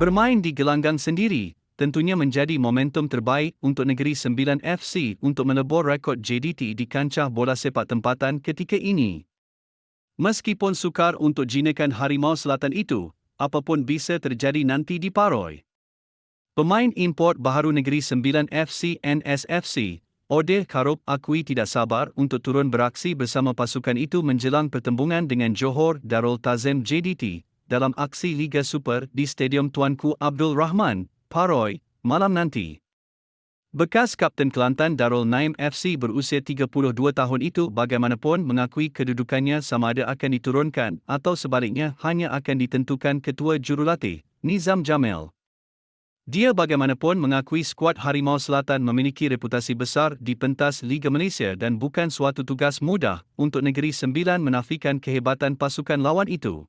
Bermain di gelanggang sendiri, tentunya menjadi momentum terbaik untuk negeri 9 FC untuk melebur rekod JDT di kancah bola sepak tempatan ketika ini. Meskipun sukar untuk jinakan Harimau Selatan itu, apapun bisa terjadi nanti di Paroi. Pemain import baharu negeri 9 FC NSFC, Ode Karup akui tidak sabar untuk turun beraksi bersama pasukan itu menjelang pertembungan dengan Johor Darul Tazim JDT dalam aksi Liga Super di Stadium Tuanku Abdul Rahman, Paroi, malam nanti. Bekas Kapten Kelantan Darul Naim FC berusia 32 tahun itu bagaimanapun mengakui kedudukannya sama ada akan diturunkan atau sebaliknya hanya akan ditentukan ketua jurulatih, Nizam Jamil. Dia bagaimanapun mengakui skuad Harimau Selatan memiliki reputasi besar di pentas Liga Malaysia dan bukan suatu tugas mudah untuk Negeri Sembilan menafikan kehebatan pasukan lawan itu.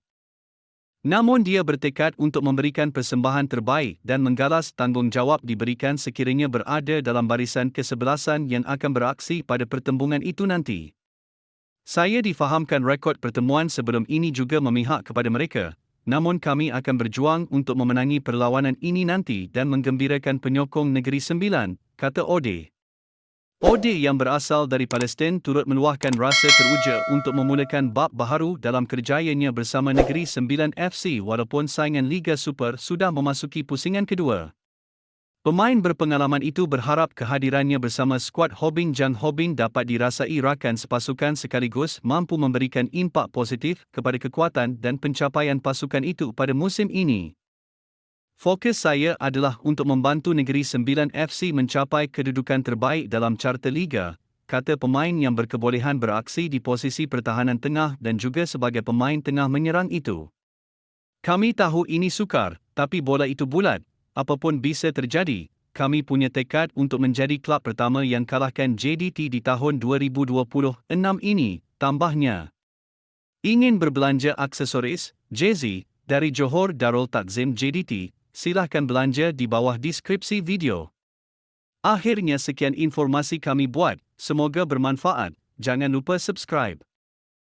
Namun dia bertekad untuk memberikan persembahan terbaik dan menggalas tanggungjawab diberikan sekiranya berada dalam barisan kesebelasan yang akan beraksi pada pertembungan itu nanti. Saya difahamkan rekod pertemuan sebelum ini juga memihak kepada mereka, namun kami akan berjuang untuk memenangi perlawanan ini nanti dan menggembirakan penyokong Negeri Sembilan, kata Ode. Ode yang berasal dari Palestin turut meluahkan rasa teruja untuk memulakan bab baharu dalam kerjayanya bersama Negeri Sembilan FC walaupun saingan Liga Super sudah memasuki pusingan kedua. Pemain berpengalaman itu berharap kehadirannya bersama skuad Hobing Jang Hobing dapat dirasai rakan sepasukan sekaligus mampu memberikan impak positif kepada kekuatan dan pencapaian pasukan itu pada musim ini. Fokus saya adalah untuk membantu Negeri Sembilan FC mencapai kedudukan terbaik dalam carta liga, kata pemain yang berkebolehan beraksi di posisi pertahanan tengah dan juga sebagai pemain tengah menyerang itu. Kami tahu ini sukar, tapi bola itu bulat, apapun bisa terjadi, kami punya tekad untuk menjadi klub pertama yang kalahkan JDT di tahun 2026 ini, tambahnya. Ingin berbelanja aksesoris, Jay-Z, dari Johor Darul Takzim JDT, silahkan belanja di bawah deskripsi video. Akhirnya sekian informasi kami buat, semoga bermanfaat, jangan lupa subscribe.